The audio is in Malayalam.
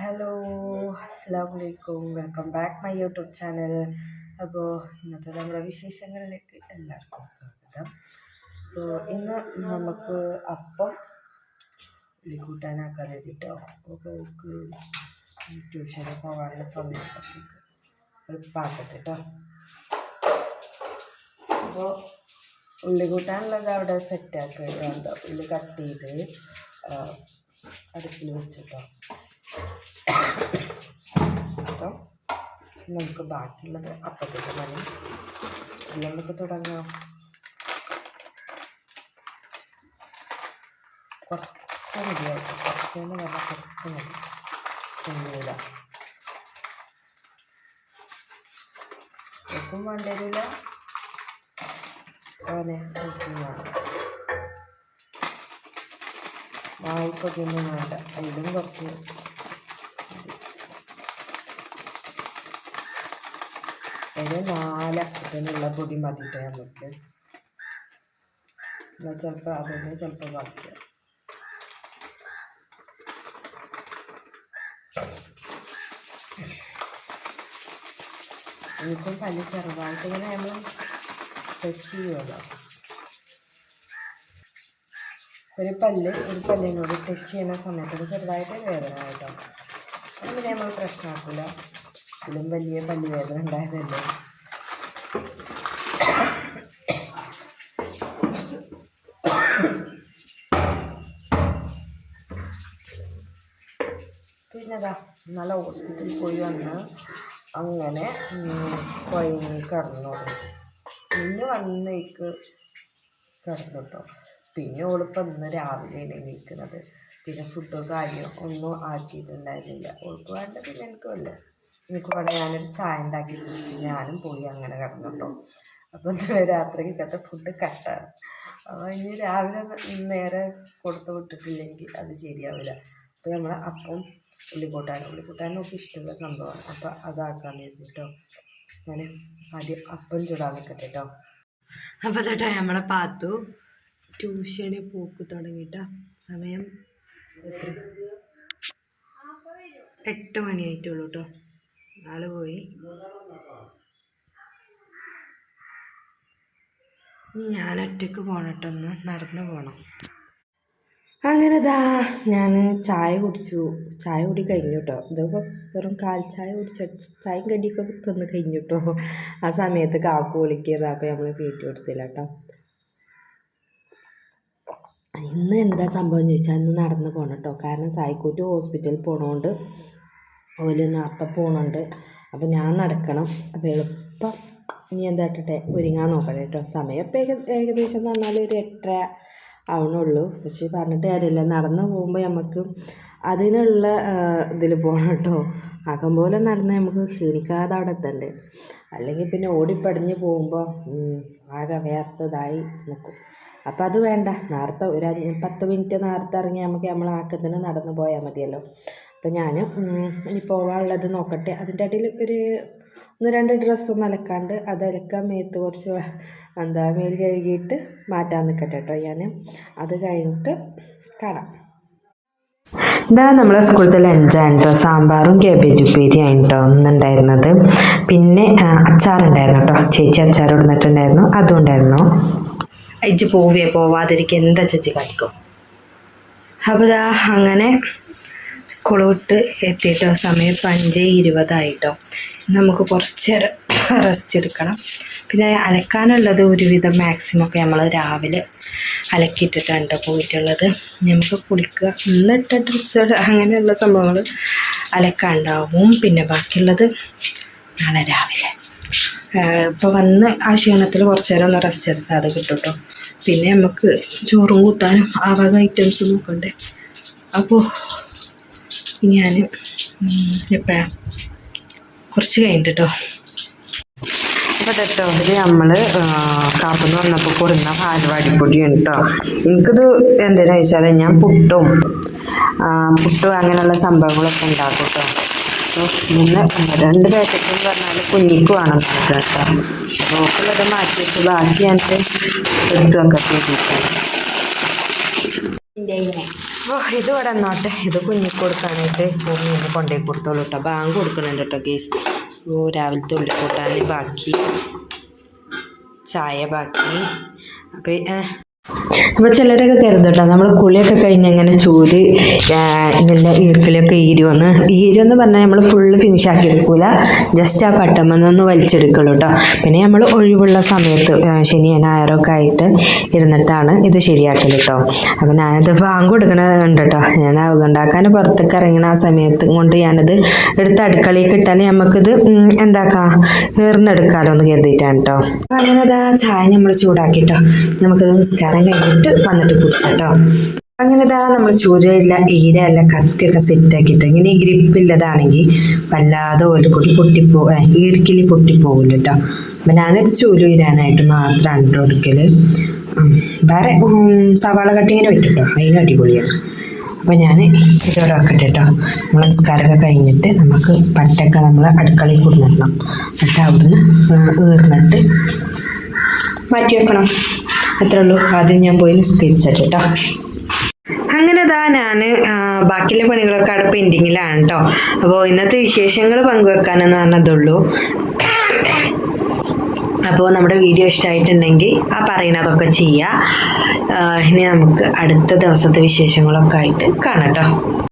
ഹലോ അസ്സാം വലൈക്കും welcome back my YouTube channel. അപ്പോൾ ഇന്നത്തെ നമ്മുടെ വിശേഷങ്ങളിലേക്ക് എല്ലാവർക്കും സ്വാഗതം. അപ്പോൾ ഇന്ന് നമുക്ക് അപ്പം കൂട്ടാനാക്കാൻ വേണ്ടിയിട്ടോ അപ്പോൾ ട്യൂഷന് പോകാനുള്ള സമയത്തേക്ക് പാക്കറ്റ് കേട്ടോ അപ്പോൾ ഉള്ളി കൂട്ടാനുള്ളത് അവിടെ സെറ്റാക്കി വേണ്ട ഉള്ളി കട്ട് ചെയ്ത് അടുപ്പിൽ വെച്ചിട്ടോ. അപ്പം നമുക്ക് ബാക്കിയുള്ളത് അപ്പത്തേക്ക് മതി എല്ലാം നമുക്ക് തുടങ്ങാം. കുറച്ച് മതിയായിട്ട് കുറച്ചെന്ന് പറഞ്ഞാൽ കുറച്ച് മതി. കുഞ്ഞില്ല ഉപ്പും വേണ്ടില്ല അങ്ങനെ വേണം വായ്പൊക്കെ ഒന്നും വേണ്ട. അതിലും കുറച്ച് മതി. അതിന് പൊടി മതിയിട്ട് നമുക്ക് എന്നാൽ ചിലപ്പോൾ അതിന് ചിലപ്പോൾ ബാക്കി എനിക്കും പല്ല് ചെറുതായിട്ട് ഇങ്ങനെ നമ്മൾ ടച്ച് ചെയ്യുമല്ലോ ഒരു പല്ല് ഒരു പല്ലിനോട് ടച്ച് ചെയ്യുന്ന സമയത്ത് ചെറുതായിട്ട് വേദന ആയിട്ടോ. അങ്ങനെ നമ്മൾ പ്രശ്നമാക്കില്ല ഇതിലും വലിയ പല്ലുവേദന ഉണ്ടായതല്ലേ പിന്നെതാ നല്ല ഹോസ്പിറ്റലിൽ പോയി വന്ന് അങ്ങനെ കുഴങ്ങി കിടന്നു. പിന്നെ വന്നേക്ക് കിടന്നു കേട്ടോ പിന്നെ ഓളിപ്പോൾ ഇന്ന് രാവിലെയാണ് എണീക്കുന്നത്. പിന്നെ ഫുഡോ കാര്യം ഒന്നും ആക്കിയിട്ടുണ്ടായിരുന്നില്ല. ഓൾക്ക് വേണ്ട പിന്നെ എനിക്കും വല്ല എനിക്ക് ഇവിടെ ഞാനൊരു ചായ ഉണ്ടാക്കി കുടിച്ച് ഞാനും പോയി അങ്ങനെ കിടന്നു കേട്ടോ അപ്പോൾ ഇന്നലെ രാത്രിക്കത്തെ ഫുഡ് കട്ടാണ്. അപ്പോൾ ഇനി രാവിലെ നേരെ കൊടുത്ത് വിട്ടിട്ടില്ലെങ്കിൽ അത് ശരിയാവില്ല. അപ്പോൾ നമ്മൾ അപ്പം ഉള്ളിക്കൂട്ടാൻ ഉള്ളിക്കൂട്ടാൻ നമുക്ക് ഇഷ്ടമുള്ള സംഭവമാണ്. അപ്പോൾ അതാക്കാൻ കേട്ടോ ഞാൻ ആദ്യം അപ്പം ചൂടാൻ നിൽക്കട്ടെ കേട്ടോ അപ്പോൾ തൊട്ടാ നമ്മളെ പാത്തു ട്യൂഷന് പോക്ക് തുടങ്ങിയിട്ട. സമയം എത്ര? എട്ട് മണിയായിട്ടുള്ളൂ കേട്ടോ ആൾ പോയി. ഞാൻ ഒറ്റയ്ക്ക് പോണിട്ടൊന്ന് നടന്നു പോണം. അങ്ങനെ ദാ ഞാൻ ചായ കുടിച്ചു. ചായ കുടി കഴിഞ്ഞു കേട്ടോ ഇതിപ്പോൾ വെറും കാൽ ചായ കുടിച്ച ചായയും കടിയൊക്കെ തന്നു കഴിഞ്ഞു കേട്ടോ ആ സമയത്ത് കാക്കു വിളിക്കരുത് അപ്പോൾ നമ്മൾ വീട്ടിൽ കൊടുത്തില്ല കേട്ടോ ഇന്ന് എന്താ സംഭവം ചോദിച്ചാൽ ഇന്ന് നടന്ന് പോകണം കേട്ടോ കാരണം സായിക്കൂട്ടി ഹോസ്പിറ്റലിൽ പോണോണ്ട് ഓൽ നേരത്തെ പോകണുണ്ട് അപ്പോൾ ഞാൻ നടക്കണം. അപ്പോൾ എളുപ്പം ഇനി എന്താ ഇട്ടെ ഒരുങ്ങാൻ നോക്കട്ടെ കേട്ടോ. സമയം ഇപ്പം ഏക ഏകദേശം എന്ന് പറഞ്ഞാൽ ഒരു എട്ടര ആവണുള്ളൂ. പക്ഷെ പറഞ്ഞിട്ട് കാര്യമില്ല. നടന്നു പോകുമ്പോൾ നമുക്ക് അതിനുള്ള ഇതിൽ പോകണം കേട്ടോ. ആക്കം പോലെ നടന്ന് നമുക്ക് ക്ഷീണിക്കാതെ അവിടെ എത്തണ്ടേ? അല്ലെങ്കിൽ പിന്നെ ഓടിപ്പടിഞ്ഞ് പോകുമ്പോൾ ആകെ വേർത്തതായി നിൽക്കും അപ്പം അത് വേണ്ട. നേരത്തെ ഒരു പത്ത് മിനിറ്റ് നേരത്തെ ഇറങ്ങി നമുക്ക് നമ്മൾ ആക്കത്തിന് നടന്ന് പോയാൽ മതിയല്ലോ. അപ്പം ഞാൻ ഇനി പോകാനുള്ളത് നോക്കട്ടെ. അതിന്റെ ഇടയിൽ ഒരു ഒന്ന് രണ്ട് ഡ്രസ്സൊന്നും അലക്കാണ്ട് അത് അലക്കാൻ മേത്ത് കുറച്ച് എന്താ മേൽ കഴുകിയിട്ട് മാറ്റാൻ നിൽക്കട്ടെ കേട്ടോ ഞാൻ അത് കഴിഞ്ഞിട്ട് കാണാം. ഇതാ നമ്മളെ സ്കൂളത്തെ ലഞ്ചാണ് കേട്ടോ സാമ്പാറും ക്യാബേജ് ഉപ്പേരിയാണ് കേട്ടോ ഒന്നുണ്ടായിരുന്നത് പിന്നെ അച്ചാറുണ്ടായിരുന്നു കേട്ടോ ചേച്ചി അച്ചാർ ഇടുന്നിട്ടുണ്ടായിരുന്നു. അതും ഉണ്ടായിരുന്നു. അയച്ച് പോവേ പോവാതിരിക്കുക എന്താ ചേച്ചി കാണിക്കും? അപ്പോൾ ഇതാ അങ്ങനെ സ്കൂൾ വിട്ട് എത്തിയിട്ടോ സമയം അഞ്ച് ഇരുപതായിട്ടോ. നമുക്ക് കുറച്ച് റെസ്റ്റ് എടുക്കണം. പിന്നെ അലക്കാനുള്ളത് ഒരുവിധം മാക്സിമം ഒക്കെ നമ്മൾ രാവിലെ അലക്കിയിട്ടിട്ടാണ് കേട്ടോ പോയിട്ടുള്ളത്. നമുക്ക് കുളിക്കുക. ഇന്നിട്ട ഡ്രസ്സ് അങ്ങനെയുള്ള സംഭവങ്ങൾ അലക്കാണ്ടാവും പിന്നെ ബാക്കിയുള്ളത് നാളെ രാവിലെ. ഇപ്പോൾ വന്ന് ആ ക്ഷീണത്തിൽ കുറച്ച് നേരം ഒന്ന് റെസ്റ്റ് എടുത്താൽ അത് കേട്ടോ പിന്നെ നമുക്ക് ചോറും കൂട്ടാനും ആ വക ഐറ്റംസ് നോക്കണ്ടേ. അപ്പോൾ ഞാൻ എപ്പോഴാണ് കുറച്ച് കഴിഞ്ഞിട്ട് കേട്ടോ അപ്പോൾ ഇത് നമ്മൾ കാപ്പെന്ന് വന്നപ്പോൾ കൊടുന്ന പാൽവാടിപ്പൊടിയാണ് കേട്ടോ എനിക്കിത് എന്തിനാ വെച്ചാൽ ഞാൻ പുട്ടും പുട്ടും അങ്ങനെയുള്ള സംഭവങ്ങളൊക്കെ ഉണ്ടാക്കും കേട്ടോ അപ്പോൾ ഇന്ന് രണ്ട് പാക്കറ്റ് എന്ന് പറഞ്ഞാൽ കുഞ്ഞിക്ക് വേണം കേട്ടോ. നോക്കുള്ളത് മാറ്റി വെച്ച് ബാക്കി ഞാൻ എടുത്തു വെക്കാൻ വേണ്ടിയിട്ടാണ് അപ്പോൾ ഇത് ഇവിടെ എന്നോട്ടെ ഇത് കുഞ്ഞു കൊടുക്കാനായിട്ട് ഭൂമി ഒന്ന് കൊണ്ടുപോയി കൊടുത്തോളൂ കേട്ടോ ബാങ്ക് കൊടുക്കുന്നുണ്ട് കേട്ടോ ഗേസ് ഓ രാവിലത്തെ ഉള്ളിക്കൂട്ടാൻ ബാക്കി. ചായ ബാക്കി. അപ്പോൾ അപ്പോൾ ചിലരൊക്കെ കരുതും കേട്ടോ നമ്മൾ കുളിയൊക്കെ കഴിഞ്ഞ് ഇങ്ങനെ ചൂൽ ആ, ഇങ്ങനെ ഈർക്കിലൊക്കെ ഈരുവെന്ന് ഈരുവെന്ന് പറഞ്ഞാൽ നമ്മൾ ഫുള്ള് ഫിനിഷ് ആക്കി എടുക്കൂല. ജസ്റ്റ് ആ പട്ടമെന്നൊന്ന് വലിച്ചെടുക്കുള്ളൂ കേട്ടോ പിന്നെ നമ്മൾ ഒഴിവുള്ള സമയത്ത് ആ, ശനി ഞായറൊക്കെ ആയിട്ട് ഇരുന്നിട്ടാണ് ഇത് ശരിയാക്കൽ കേട്ടോ അപ്പോൾ ഞാനത് വാങ്ങ് കൊടുക്കണുണ്ട് കേട്ടോ ഞാൻ അതുണ്ടാക്കാൻ പുറത്തേക്ക് ഇറങ്ങണ ആ സമയത്ത് കൊണ്ട് ഞാനത് എടുത്ത് അടുക്കളയിൽ കിട്ടാൻ നമുക്കിത് എന്താക്കാം ഈർന്നെടുക്കാലോ എന്ന് കരുതിയിട്ടാണ് കേട്ടോ അങ്ങനെ അതാ ചായ നമ്മൾ ചൂടാക്കിട്ടോ നമുക്കത് നിസ്കാരം കഴിഞ്ഞിട്ട് വന്നിട്ട് കുടിച്ചോ അങ്ങനെ ഇതാ നമ്മൾ ചൂരയില്ല ഈരയല്ല കത്തിയൊക്കെ സെറ്റാക്കിയിട്ട് ഇങ്ങനെ ഗ്രിപ്പില്ലതാണെങ്കിൽ വല്ലാതെ ഓലക്കൂടി പൊട്ടിപ്പോ ഈർക്കിലി പൊട്ടിപ്പോകില്ല കേട്ടോ അപ്പം ഞാനിത് ചൂലുയിരാനായിട്ട് മാത്രമാണ് കേട്ടോ എടുക്കൽ വേറെ സവാള കട്ടിങ്ങിന് പറ്റും അതിന് അടിപൊളിയാണ്. അപ്പോൾ ഞാൻ ഇതോടെ വെക്കട്ടെ കേട്ടോ നമ്മൾ നിസ്കാരമൊക്കെ കഴിഞ്ഞിട്ട് നമുക്ക് പട്ടൊക്കെ നമ്മൾ അടുക്കളയിൽ കൊടുന്നിടണം എന്നിട്ട് അവിടുന്ന് ഏർന്നിട്ട് മാറ്റി വെക്കണം. അത്രേ ഉള്ളൂ ആദ്യം ഞാൻ പോയി നിസ്കരിച്ചിട്ട് കേട്ടോ. അങ്ങനെ താ ഞാൻ ബാക്കിയുള്ള പണികളൊക്കെ അവിടെ പെൻഡിങ്ങിലാണ് കേട്ടോ അപ്പോൾ ഇന്നത്തെ വിശേഷങ്ങൾ പങ്കുവെക്കാനെന്ന് പറഞ്ഞതുള്ളൂ. അപ്പോൾ നമ്മുടെ വീഡിയോ ഇഷ്ടമായിട്ടുണ്ടെങ്കിൽ ആ പറയണതൊക്കെ ചെയ്യുക. ഇനി നമുക്ക് അടുത്ത ദിവസത്തെ വിശേഷങ്ങളൊക്കെ ആയിട്ട് കാണാം കേട്ടോ